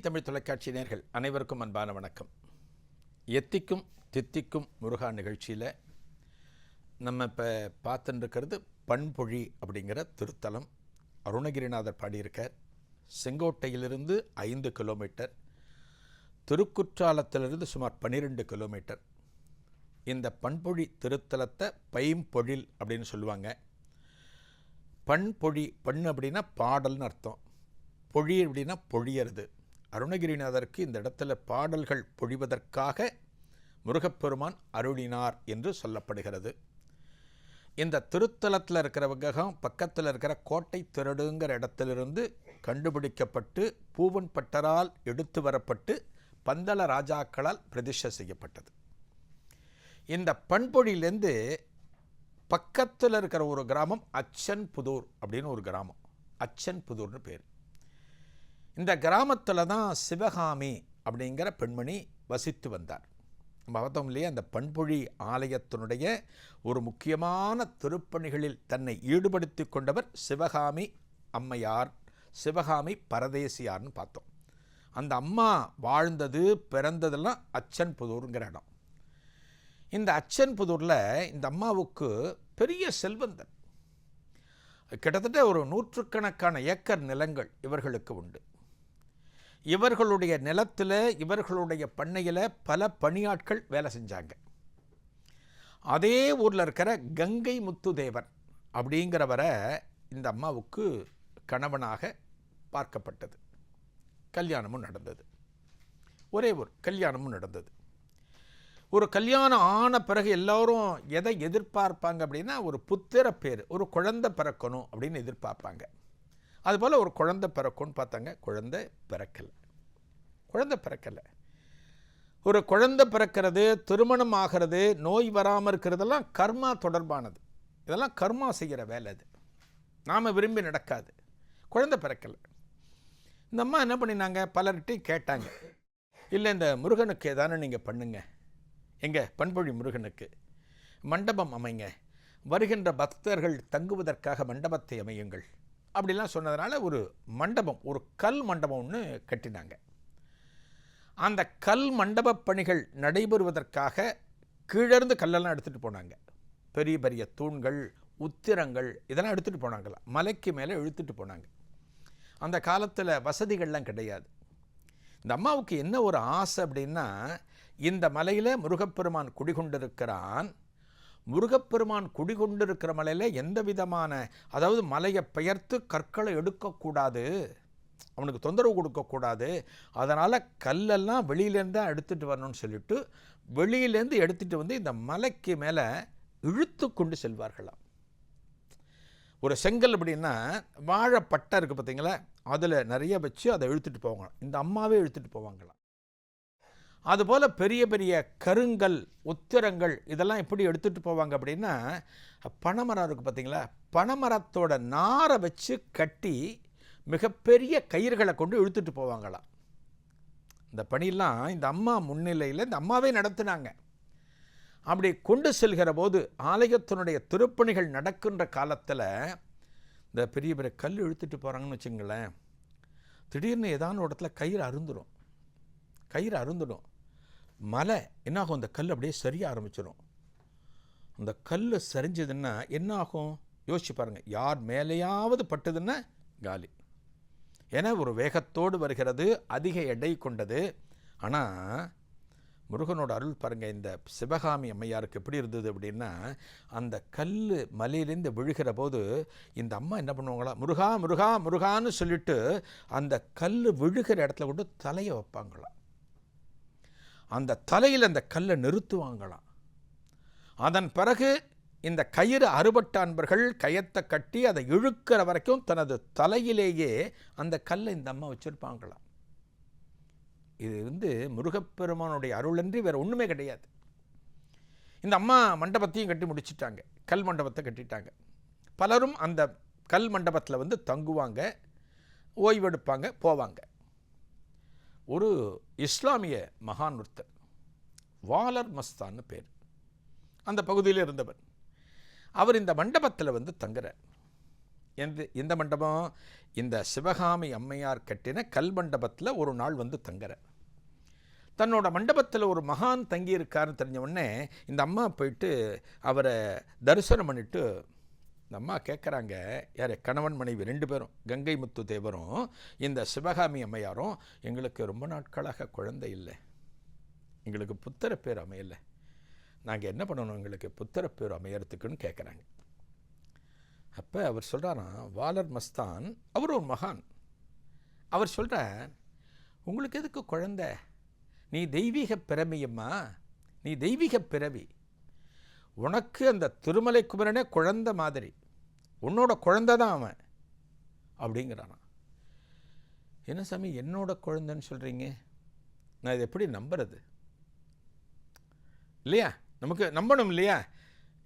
தமிழ் தொலைக்காட்சி நேர்கள் அனைவருக்கும் அன்பான வணக்கம். எத்திக்கும் தித்திக்கும் முருகா நிகழ்ச்சியில் நம்ம இப்போ பார்த்துட்டுருக்கிறது பண்பொழி அப்படிங்கிற திருத்தலம். அருணகிரிநாதர் பாடியிருக்கார். செங்கோட்டையிலிருந்து ஐந்து கிலோமீட்டர் திருக்குற்றாலத்திலிருந்து சுமார் பன்னிரெண்டு கிலோமீட்டர். இந்த பண்பொழி திருத்தலத்தை பைம்பொழில் அப்படின்னு சொல்லுவாங்க. பண்பொழி பண் அப்படின்னா பாடல்னு அர்த்தம். பொழி அப்படின்னா பொழியறது. அருணகிரிநாதருக்கு இந்த இடத்துல பாடல்கள் பொழிவதற்காக முருகப்பெருமான் அருளினார் என்று சொல்லப்படுகிறது. இந்த திருத்தலத்தில் இருக்கிற விக்கிரகம் பக்கத்தில் இருக்கிற கோட்டை திருடுங்கிற இடத்திலிருந்து கண்டுபிடிக்கப்பட்டு பூவன் பட்டரால் எடுத்து வரப்பட்டு பந்தள ராஜாக்களால் பிரதிஷ்டை செய்யப்பட்டது. இந்த பண்பொழியிலேருந்து பக்கத்தில் இருக்கிற ஒரு கிராமம் அச்சன் புதூர் அப்படின்னு ஒரு கிராமம். அச்சன் புதூர்னு பேர். இந்த கிராமத்தில் தான் சிவகாமி அப்படிங்கிற பெண்மணி வசித்து வந்தார். பார்த்தோம் இல்லையா அந்த பண்பொழி ஆலயத்தினுடைய ஒரு முக்கியமான திருப்பணிகளில் தன்னை ஈடுபடுத்தி கொண்டவர் சிவகாமி அம்மையார் சிவகாமி பரதேசியார்னு பார்த்தோம். அந்த அம்மா வாழ்ந்தது பிறந்ததெல்லாம் அச்சன் புதூருங்கிற இடம். இந்த அச்சன் புதூரில் இந்த அம்மாவுக்கு பெரிய செல்வந்தர் கிட்டத்தட்ட ஒரு நூற்றுக்கணக்கான ஏக்கர் நிலங்கள் இவர்களுக்கு உண்டு. இவர்களுடைய நிலத்தில் இவர்களுடைய பண்ணையில் பல பணியாட்கள் வேலை செஞ்சாங்க. அதே ஊரில் இருக்கிற கங்கை முத்துதேவர் அப்படிங்கிறவரை இந்த அம்மாவுக்கு கணவனாக பார்க்கப்பட்டது. கல்யாணமும் நடந்தது. ஒரே ஒரு கல்யாணமும் நடந்தது. ஒரு கல்யாணம் ஆன பிறகு எல்லோரும் எதை எதிர்பார்ப்பாங்க அப்படின்னா ஒரு புத்திர பேர் ஒரு குழந்தை பிறக்கணும் அப்படின்னு எதிர்பார்ப்பாங்க. அதுபோல் ஒரு குழந்தை பிறக்கும்னு பார்த்தாங்க. குழந்தை பிறக்கலை. குழந்தை பிறக்கலை. ஒரு குழந்தை பிறக்கிறது திருமணம் ஆகிறது நோய் வராமல் இருக்கிறதெல்லாம் கர்மா தொடர்பானது. இதெல்லாம் கர்மா செய்கிற வேலை அது. நாம் விரும்பி நடக்காது. குழந்தை பிறக்கலை. இந்த அம்மா என்ன பண்ணினாங்க? பலர்கிட்டையும் கேட்டாங்க. இல்லை இந்த முருகனுக்கு ஏதானு நீங்கள் பண்ணுங்க. எங்கே? பண்பொழி முருகனுக்கு. மண்டபம் அமைங்க. வருகின்ற பக்தர்கள் தங்குவதற்காக மண்டபத்தை அமையுங்கள். அப்படிலாம் சொன்னதுனால ஒரு மண்டபம் ஒரு கல் மண்டபம் ஒன்று கட்டினாங்க. அந்த கல் மண்டப பணிகள் நடைபெறுவதற்காக கீழிருந்து கல்லெல்லாம் எடுத்துகிட்டு போனாங்க. பெரிய பெரிய தூண்கள் உத்திரங்கள் இதெல்லாம் எடுத்துகிட்டு போனாங்களா மலைக்கு மேலே இழுத்துட்டு போனாங்க. அந்த காலத்தில் வசதிகள்லாம் கிடையாது. இந்த அம்மாவுக்கு என்ன ஒரு ஆசை அப்படின்னா இந்த மலையில் முருகப்பெருமான் குடிகொண்டிருக்கிறான். முருகப்பெருமான் குடிகொண்டிருக்கிற மலையில் எந்த விதமான அதாவது மலையை பெயர்த்து கற்களை எடுக்கக்கூடாது. அவனுக்கு தொந்தரவு கொடுக்கக்கூடாது. அதனால் கல்லெல்லாம் வெளியிலேருந்து தான் எடுத்துகிட்டு வரணும்னு சொல்லிட்டு வெளியிலேருந்து எடுத்துகிட்டு வந்து இந்த மலைக்கு மேலே இழுத்து கொண்டு செல்வார்களாம். ஒரு செங்கல் அப்படின்னா வாழைப்பட்டை இருக்குது பார்த்தீங்களா? அதில் நிறைய வச்சு அதை இழுத்துட்டு போவாங்களாம். இந்த அம்மாவே இழுத்துட்டு போவாங்களாம். அதுபோல் பெரிய பெரிய கருங்கல் உத்திரங்கள் இதெல்லாம் எப்படி எடுத்துகிட்டு போவாங்க அப்படின்னா பனைமரம் இருக்குது பார்த்தீங்களா பனைமரத்தோட நாரை வச்சு கட்டி மிகப்பெரிய கயிறுகளை கொண்டு இழுத்துட்டு போவாங்களாம். இந்த பணியெல்லாம் இந்த அம்மா முன்னிலையில் இந்த அம்மாவே நடத்தினாங்க. அப்படி கொண்டு செல்கிற போது ஆலயத்தினுடைய திருப்பணிகள் நடக்கின்ற காலத்தில் இந்த பெரிய பெரிய கல் இழுத்துட்டு போகிறாங்கன்னு வச்சுங்களேன் திடீர்னு ஏதான ஒரு இடத்துல கயிறு அருந்துடும் கயிறு அருந்துடும். மலை என்னாகும்? அந்த கல் அப்படியே சரிய ஆரம்பிச்சிடும் அந்த கல் சரிஞ்சதுன்னா என்ன ஆகும் யோசிச்சு பாருங்கள் யார் மேலேயாவது பட்டதுன்னா காலி. ஏன்னா ஒரு வேகத்தோடு வருகிறது அதிக எடை கொண்டது. ஆனால் முருகனோட அருள் பாருங்கள் இந்த சிவகாமி அம்மையாருக்கு எப்படி இருந்தது அப்படின்னா அந்த கல் மலையிலேருந்து விழுகிற போது இந்த அம்மா என்ன பண்ணுவாங்களா முருகா முருகா முருகான்னு சொல்லிட்டு அந்த கல் விழுகிற இடத்துல கொண்டு தலையை வைப்பாங்களாம். அந்த தலையில் அந்த கல்லை நிறுத்துவாங்களாம். அதன் பிறகு இந்த கயிறு அறுபட்ட அன்பர்கள் கயத்தை கட்டி அதை இழுக்கிற வரைக்கும் தனது தலையிலேயே அந்த கல்லை இந்த அம்மா வச்சுருப்பாங்களாம். இது வந்து முருகப்பெருமானுடைய அருளன்றி வேறு ஒன்றுமே கிடையாது. இந்த அம்மா மண்டபத்தையும் கட்டி முடிச்சிட்டாங்க. கல் மண்டபத்தை கட்டிட்டாங்க. பலரும் அந்த கல் மண்டபத்தில் வந்து தங்குவாங்க ஓய்வெடுப்பாங்க போவாங்க. ஒரு இஸ்லாமிய மகான் ஒருத்தர் வாலர் மஸ்தான்னு பேர். அந்த பகுதியில் இருந்தவர். அவர் இந்த மண்டபத்தில் வந்து தங்குறார். எந்த எந்த மண்டபம்? இந்த சிவகாமி அம்மையார் கட்டின கல் மண்டபத்தில் ஒரு நாள் வந்து தங்குறார். தன்னோட மண்டபத்தில் ஒரு மகான் தங்கியிருக்காருன்னு தெரிஞ்ச உடனே இந்த அம்மா போயிட்டு அவரை தரிசனம் பண்ணிட்டு இந்த அம்மா கேட்குறாங்க யார் கணவன் மனைவி ரெண்டு பேரும் கங்கை முத்து தேவரும் இந்த சிவகாமி அம்மையாரும் எங்களுக்கு ரொம்ப நாட்களாக குழந்தை இல்லை. எங்களுக்கு புத்திர பேர் அமையலை. நாங்கள் என்ன பண்ணணும் எங்களுக்கு புத்திர பேர் அமையறதுக்குன்னு கேட்குறாங்க. அப்போ அவர் சொல்கிறாராம் வாலர் மஸ்தான் அவர் ஒரு மகான். அவர் சொல்கிறார் உங்களுக்கு எதுக்கு குழந்தை? நீ தெய்வீக பிறவியம்மா நீ தெய்வீக பிறவி. உனக்கு அந்த திருமலை குமரனே குழந்தை மாதிரி. உன்னோட குழந்தை தான் அவன். அப்படிங்கிறானா. என்ன சாமி என்னோட குழந்தைன்னு சொல்கிறீங்க நான் இதை எப்படி நம்புறது? இல்லையா? நமக்கு நம்பணும் இல்லையா?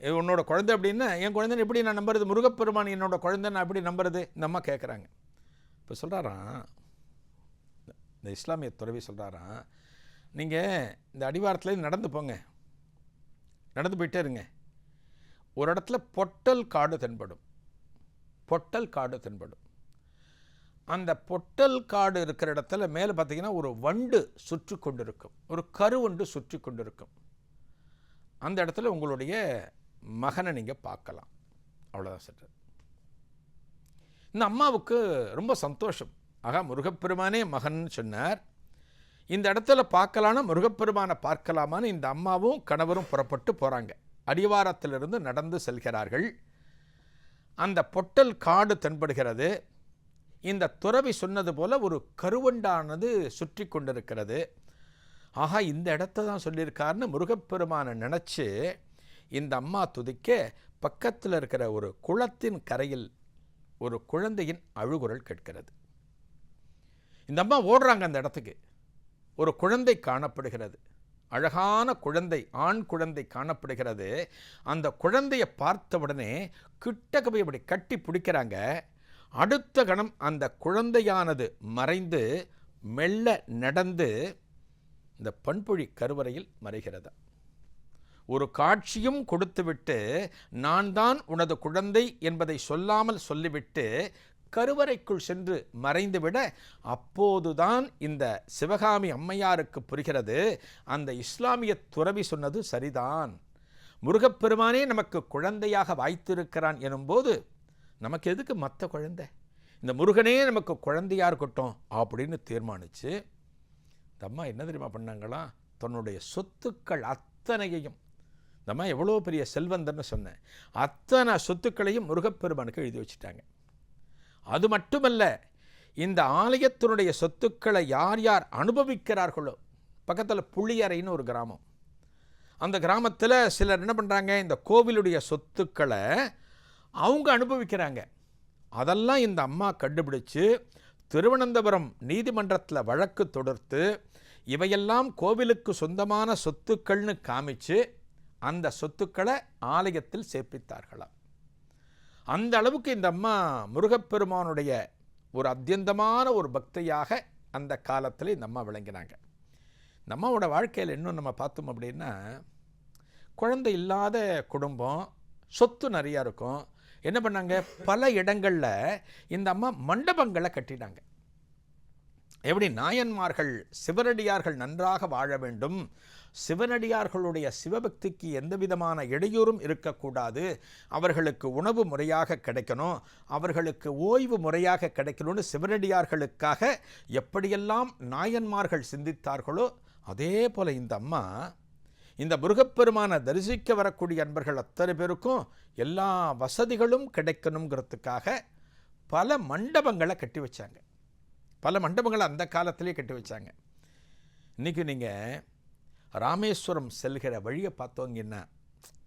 உன்னோட குழந்தை அப்படின்னா என் குழந்தைன்னு எப்படி நான் நம்புறது? முருகப்பெருமான் என்னோட குழந்தை நான் எப்படி நம்புறது? இந்த அம்மா கேட்குறாங்க இப்போ சொல்கிறாராம் இந்த இஸ்லாமிய துறவி சொல்கிறாராம் நீங்கள் இந்த அடிவாரத்துலேருந்து நடந்து போங்க. நடந்து போயிட்டே இருங்க. ஒரு இடத்துல பொட்டல் காடு தென்படும். பொட்டல் காடு தென்படும். அந்த பொட்டல் காடு இருக்கிற இடத்துல மேலே பார்த்தீங்கன்னா ஒரு வண்டு சுற்றி கொண்டிருக்கும். ஒரு கருவண்டு சுற்றி கொண்டிருக்கும். அந்த இடத்துல உங்களுடைய மகனை நீங்கள் பார்க்கலாம். அவ்வளோதான் சார். இந்த அம்மாவுக்கு ரொம்ப சந்தோஷம். ஆகா முருகப்பெருமானே மகன் சொன்னார். இந்த இடத்துல பார்க்கலான்னா முருகப்பெருமானை பார்க்கலாமான்னு இந்த அம்மாவும் கணவரும் புறப்பட்டு போகிறாங்க அடிவாரத்திலிருந்து நடந்து செல்கிறார்கள். அந்த பொட்டல் காடு தென்படுகிறது. இந்த துறவி சொன்னது போல் ஒரு கருவண்டானது சுற்றி கொண்டிருக்கிறது. ஆஹா இந்த இடத்த தான் சொல்லியிருக்காருன்னு முருகப்பெருமானை நினச்சி இந்த அம்மா துதிக்க பக்கத்தில் இருக்கிற ஒரு குளத்தின் கரையில் ஒரு குழந்தையின் அழுகுரல் கேட்கிறது. இந்த அம்மா ஓடுறாங்க அந்த இடத்துக்கு. ஒரு குழந்தை காணப்படுகிறது. அழகான குழந்தை ஆண் குழந்தை காணப்படுகிறது. அந்த குழந்தையை பார்த்தவுடனே கிட்டக்க போய் அப்படி கட்டி பிடிக்கிறாங்க. அடுத்த கணம் அந்த குழந்தையானது மறைந்து மெல்ல நடந்து இந்த பண்புழி கருவறையில் மறைகிறது. ஒரு காட்சியும் கொடுத்துவிட்டு நான் தான் உனது குழந்தை என்பதை சொல்லாமல் சொல்லிவிட்டு கருவறைக்குள் சென்று மறைந்துவிட அப்போதுதான் இந்த சிவகாமி அம்மையாருக்கு புரிகிறது. அந்த இஸ்லாமிய துறவி சொன்னது சரிதான். முருகப்பெருமானே நமக்கு குழந்தையாக வாய்த்திருக்கிறான் எனும்போது நமக்கு எதுக்கு மற்ற குழந்தை? இந்த முருகனே நமக்கு குழந்தையாக இருக்கட்டும் அப்படின்னு தீர்மானித்து இந்த அம்மா என்ன தெரியுமா பண்ணாங்களாம் தன்னுடைய சொத்துக்கள் அத்தனையையும் இந்த அம்மா எவ்வளோ பெரிய செல்வந்தன்னு சொன்னேன். அத்தனை சொத்துக்களையும் முருகப்பெருமானுக்கு எழுதி வச்சுட்டாங்க. அது மட்டுமல்ல இந்த ஆலயத்தினுடைய சொத்துக்களை யார் யார் அனுபவிக்கிறார்களோ பக்கத்தில் புள்ளியறைன்னு ஒரு கிராமம். அந்த கிராமத்தில் சிலர் என்ன பண்ணுறாங்க இந்த கோவிலுடைய சொத்துக்களை அவங்க அனுபவிக்கிறாங்க. அதெல்லாம் இந்த அம்மா கண்டுபிடிச்சு திருவனந்தபுரம் நீதிமன்றத்தில் வழக்கு தொடர்த்து இவையெல்லாம் கோவிலுக்கு சொந்தமான சொத்துக்கள்னு காமிச்சு அந்த சொத்துக்களை ஆலயத்தில் சேர்ப்பித்தார்களாம். அந்த அளவுக்கு இந்த அம்மா முருகப்பெருமானுடைய ஒரு அத்தியந்தமான ஒரு பக்தியாக அந்த காலத்தில் இந்த அம்மா விளங்கினாங்க. இந்த அம்மாவோட வாழ்க்கையில் இன்னும் நம்ம பார்த்தோம் அப்படின்னா குழந்தை இல்லாத குடும்பம் சொத்து நிறையா இருக்கும். என்ன பண்ணாங்க? பல இடங்களில் இந்த அம்மா மண்டபங்களை கட்டினாங்க. எப்படி நாயன்மார்கள் சிவனடியார்கள் நன்றாக வாழ வேண்டும்? சிவனடியார்களுடைய சிவபக்திக்கு எந்த விதமான இடையூறும் இருக்கக்கூடாது. அவர்களுக்கு உணவு முறையாக கிடைக்கணும். அவர்களுக்கு ஓய்வு முறையாக கிடைக்கணும்னு சிவனடியார்களுக்காக எப்படியெல்லாம் நாயன்மார்கள் சிந்தித்தார்களோ அதே போல் இந்த அம்மா இந்த முருகப்பெருமானை தரிசிக்க வரக்கூடிய அன்பர்கள் அத்தனை பேருக்கும் எல்லா வசதிகளும் கிடைக்கணுங்கிறதுக்காக பல மண்டபங்களை கட்டி வச்சாங்க. பல மண்டபங்களை அந்த காலத்திலே கட்டி வச்சாங்க. இன்றைக்கி நீங்கள் ராமேஸ்வரம் செல்கிற வழியை பார்த்தோங்கன்னா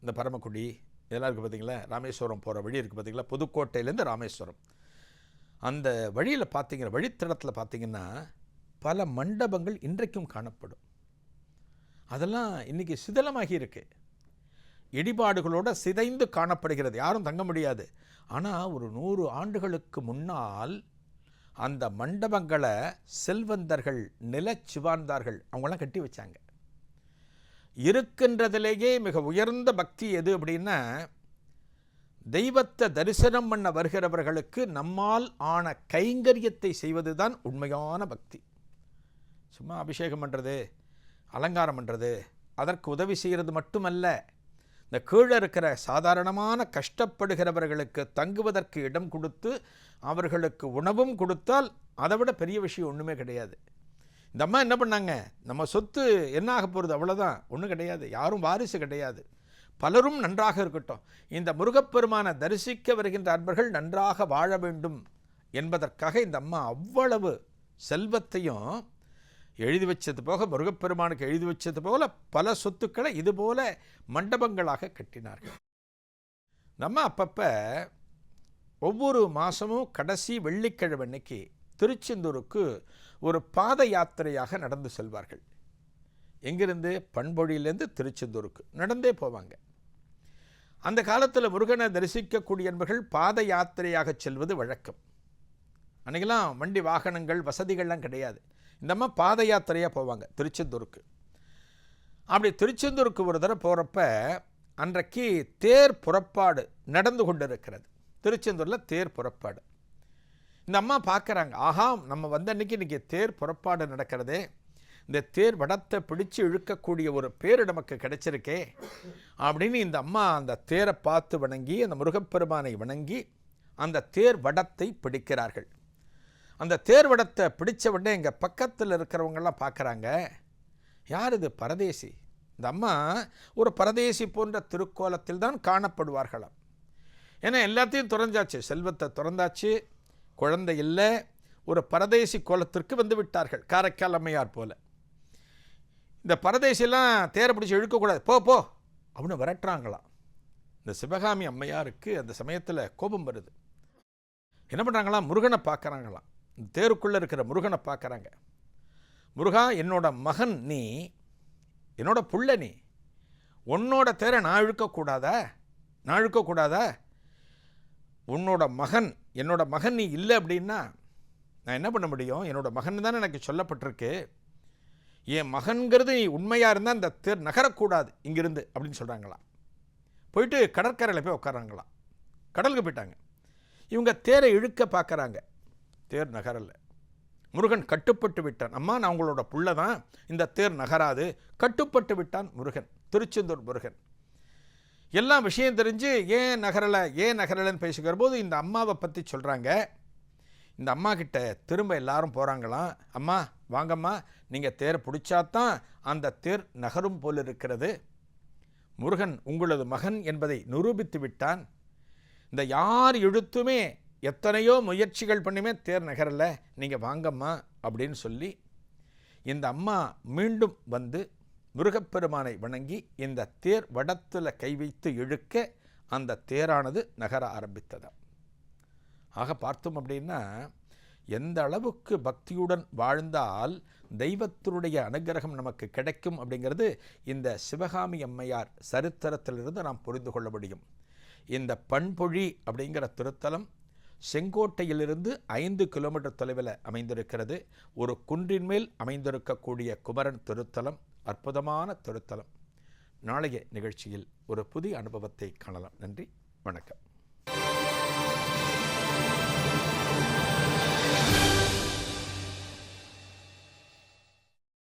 இந்த பரமக்குடி இதெல்லாம் இருக்குது பார்த்தீங்களா? ராமேஸ்வரம் போகிற வழி இருக்குது பார்த்தீங்களா? புதுக்கோட்டையிலேருந்து ராமேஸ்வரம். அந்த வழியில் பார்த்தீங்கன்னா வழித்தடத்தில் பார்த்தீங்கன்னா பல மண்டபங்கள் இன்றைக்கும் காணப்படும். அதெல்லாம் இன்றைக்கி சிதலமாகி இருக்குது இடிபாடுகளோடு சிதைந்து காணப்படுகிறது. யாரும் தங்க முடியாது. ஆனால் ஒரு நூறு ஆண்டுகளுக்கு முன்னால் அந்த மண்டபங்களை செல்வந்தர்கள் நிலச்சிவார்ந்தார்கள் அவங்களாம் கட்டி வச்சாங்க. இருக்கின்றதிலேயே மிக உயர்ந்த பக்தி எது அப்படின்னா தெய்வத்தை தரிசனம் பண்ண வருகிறவர்களுக்கு நம்மால் ஆன கைங்கரியத்தை செய்வது தான் உண்மையான பக்தி. சும்மா அபிஷேகம் பண்ணுறது அலங்காரம் பண்ணுறது அதற்கு உதவி செய்கிறது மட்டுமல்ல இந்த கீழே இருக்கிற சாதாரணமான கஷ்டப்படுகிறவர்களுக்கு தங்குவதற்கு இடம் கொடுத்து அவர்களுக்கு உணவும் கொடுத்தால் அதை விட பெரிய விஷயம் ஒன்றுமே கிடையாது. இந்த அம்மா என்ன பண்ணாங்க? நம்ம சொத்து என்ன ஆக போகிறது அவ்வளோதான் ஒன்றும் கிடையாது. யாரும் வாரிசு கிடையாது. பலரும் நன்றாக இருக்கட்டும். இந்த முருகப்பெருமானை தரிசிக்க வருகின்ற அன்பர்கள் நன்றாக வாழ வேண்டும் என்பதற்காக இந்த அம்மா அவ்வளவு செல்வத்தையும் எழுதி வச்சது போக முருகப்பெருமானுக்கு எழுதி வச்சது போல பல சொத்துக்களை இதுபோல மண்டபங்களாக கட்டினார்கள். நம்ம அப்பப்போ ஒவ்வொரு மாதமும் கடைசி வெள்ளிக்கிழமை அன்னைக்கு திருச்செந்தூருக்கு ஒரு பாத யாத்திரையாக நடந்து செல்வார்கள். எங்கிருந்து? பண்பொழியிலேருந்து திருச்செந்தூருக்கு. நடந்தே போவாங்க. அந்த காலத்தில் முருகனை தரிசிக்கக்கூடிய என்பர்கள் பாத யாத்திரையாக செல்வது வழக்கம். அன்றைக்கெல்லாம் வண்டி வாகனங்கள் வசதிகள்லாம் கிடையாது. இந்தம்மா பாத யாத்திரையாக போவாங்க திருச்செந்தூருக்கு. அப்படி திருச்செந்தூருக்கு ஒரு தடவை போகிறப்ப அன்றைக்கு தேர் புறப்பாடு நடந்து கொண்டு இருக்கிறது திருச்செந்தூரில் தேர் புறப்பாடு. இந்த அம்மா பார்க்குறாங்க ஆஹா நம்ம வந்த அன்னைக்கு இன்றைக்கி தேர் புறப்பாடு நடக்கிறதே. இந்த தேர் வடத்தை பிடிச்சு இழுக்கக்கூடிய ஒரு பேர் நமக்கு கிடைச்சிருக்கே. அப்படின்னு இந்த அம்மா அந்த தேரை பார்த்து வணங்கி அந்த முருகப்பெருமானை வணங்கி அந்த தேர் வடத்தை பிடிக்கிறார்கள். அந்த தேர் வடத்தை பிடிச்ச உடனே எங்கள் பக்கத்தில் இருக்கிறவங்கெல்லாம் பார்க்குறாங்க யார் இது பரதேசி? இந்த அம்மா ஒரு பரதேசி போன்ற திருக்கோலத்தில் தான் காணப்படுவார்களாம். ஏன்னா எல்லாத்தையும் திறந்தாச்சு செல்வத்தை திறந்தாச்சு. குழந்தை இல்லை. ஒரு பரதேசி கோலத்திற்கு வந்து விட்டார்கள். காரைக்கால் அம்மையார் போல. இந்த பரதேசிலாம் தேரை பிடிச்சி இழுக்கக்கூடாது. போ போ அப்படின்னு விரட்டுறாங்களாம். இந்த சிவகாமி அம்மையாருக்கு அந்த சமயத்தில் கோபம் வருது. என்ன பண்ணுறாங்களாம் முருகனை பார்க்குறாங்களாம் இந்த தேருக்குள்ளே இருக்கிற முருகனை பார்க்குறாங்க முருகா என்னோட மகன் நீ என்னோட புள்ள நீ உன்னோட தேரை நான் இழுக்கக்கூடாதா? நான் இழுக்கக்கூடாதா? உன்னோட மகன் என்னோட மகன் நீ இல்லை அப்படின்னா நான் என்ன பண்ண முடியும்? என்னோட மகன் தானே எனக்கு சொல்லப்பட்டிருக்கு. என் மகன்கிறது நீ உண்மையாக இருந்தால் இந்த தேர் நகரக்கூடாது இங்கிருந்து அப்படின்னு சொல்கிறாங்களாம் போயிட்டு கடற்கரையில் போய் உட்காராங்களாம் கடலுக்கு போயிட்டாங்க. இவங்க தேரை இழுக்க பார்க்குறாங்க. தேர் நகரில். முருகன் கட்டுப்பட்டு விட்டான். அம்மா நான் உங்களோட புள்ள தான். இந்த தேர் நகராது. கட்டுப்பட்டு விட்டான் முருகன். திருச்செந்தூர் முருகன். எல்லாம் விஷயம் தெரிஞ்சு ஏன் நகரலை ஏன் நகரலைன்னு பேசிக்கிற போது இந்த அம்மாவை பற்றி சொல்கிறாங்க இந்த அம்மா கிட்ட திரும்ப எல்லாரும் போகிறாங்களாம் அம்மா வாங்கம்மா நீங்கள் தேர் பிடிச்சாதான் அந்த தேர் நகரும் போல் இருக்கிறது. முருகன் உங்களது மகன் என்பதை நிரூபித்து விட்டான். இந்த யார் எழுத்துமே எத்தனையோ முயற்சிகள் பண்ணுமே தேர் நகரில் நீங்கள் வாங்கம்மா அப்படின்னு சொல்லி இந்த அம்மா மீண்டும் வந்து முருகப்பெருமானை வணங்கி இந்த தேர் வடத்தில் கை வைத்து இழுக்க அந்த தேரானது நகர ஆரம்பித்தது. ஆக பார்த்தோம் அப்படின்னா எந்த அளவுக்கு பக்தியுடன் வாழ்ந்தால் தெய்வத்தினுடைய அனுகிரகம் நமக்கு கிடைக்கும் அப்படிங்கிறது இந்த சிவகாமி அம்மையார் சரித்திரத்திலிருந்து நாம் புரிந்து கொள்ள முடியும். இந்த பண்பொழி அப்படிங்கிற திருத்தலம் செங்கோட்டையிலிருந்து ஐந்து கிலோமீட்டர் தொலைவில் அமைந்திருக்கிறது. ஒரு குன்றின் மேல் அமைந்திருக்கக்கூடிய குமரன் திருத்தலம். அற்புதமான திருத்தலம் நாளைய நிகழ்ச்சியில் ஒரு புதிய அனுபவத்தை காணலாம். நன்றி. வணக்கம்.